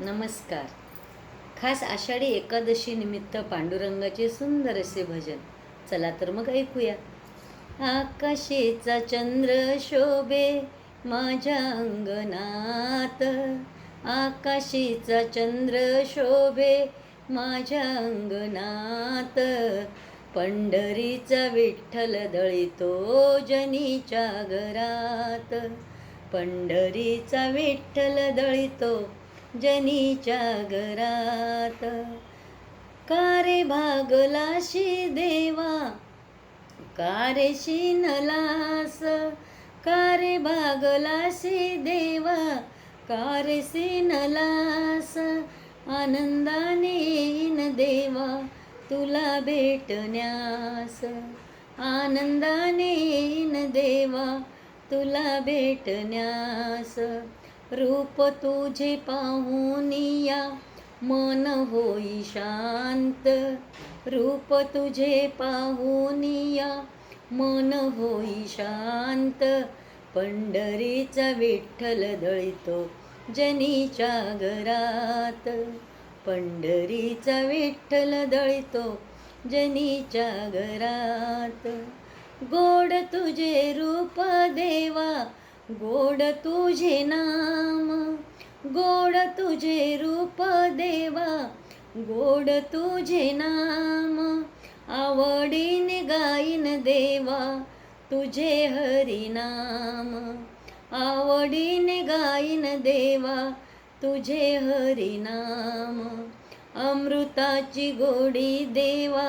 नमस्कार. खास आषाढी एकादशी निमित्त पांडुरंगाचे सुंदर असे भजन. चला तर मग ऐकूया. आकाशेचा चंद्र शोभे माझ्या अंगणात. आकाशीचा चंद्र शोभे माझ्या अंगणात. पंढरीचा विठ्ठल दळितो जनीच्या घरात. पंढरीचा विठ्ठल दळितो जनीच्या घरात. कारे भागलाशी देवा कारे शिनलास कारे भागलाशी देवा कारे सिनलास आनंदाने येईन देवा तुला भेटण्यास. आनंदाने येईन देवा तुला भेटण्यास. रूप तुझे पाहुनिया मन होई शांत. रूप तुझे पाहुनिया मन होई शांत. पंढरीचा विठ्ठल दळितो जनीच्या घरात. पंढरीचा विठ्ठल दळितो जनीच्या घरात. गोड तुझे रूप गोड तुझे नाम गोड तुझे रूप देवा गोड तुझे नाम आवडीने गाईन देवा तुझे हरिनाम आवडीने गाईन देवा तुझे हरिनाम अमृताची गोडी देवा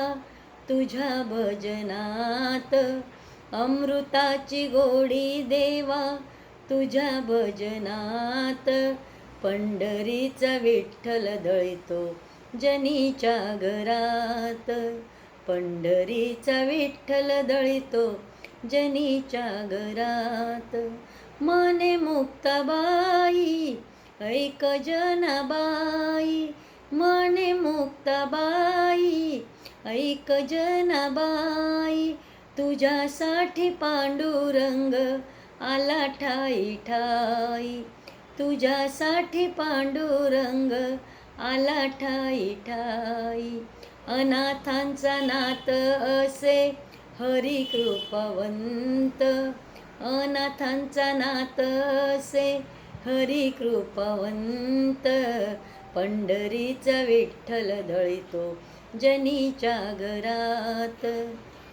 तुझ्या भजनात अमृताची गोडी देवा तुझ्या भजनात. पंढरीचा विठ्ठल दळितो जनीच्या घरात. पंढरीचा विठ्ठल दळितो जनीच्या घरात. मने मुक्ताबाई ऐक जनाबाई. मने मुक्ताबाई ऐक जनाबाई. तुझ्यासाठी पांडुरंग आला ठाई ठाई. तुझ्यासाठी पांडुरंग आला ठाई ठाई. अनाथांचा नात असे हरी कृपावंत अनाथांचा नात असे हरी कृपावंत पंढरीचा विठ्ठल दळितो जनीच्या घरात.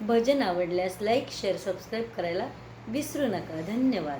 भजन आवडल्यास लाईक शेअर सबस्क्राईब करायला विसरू नका. धन्यवाद.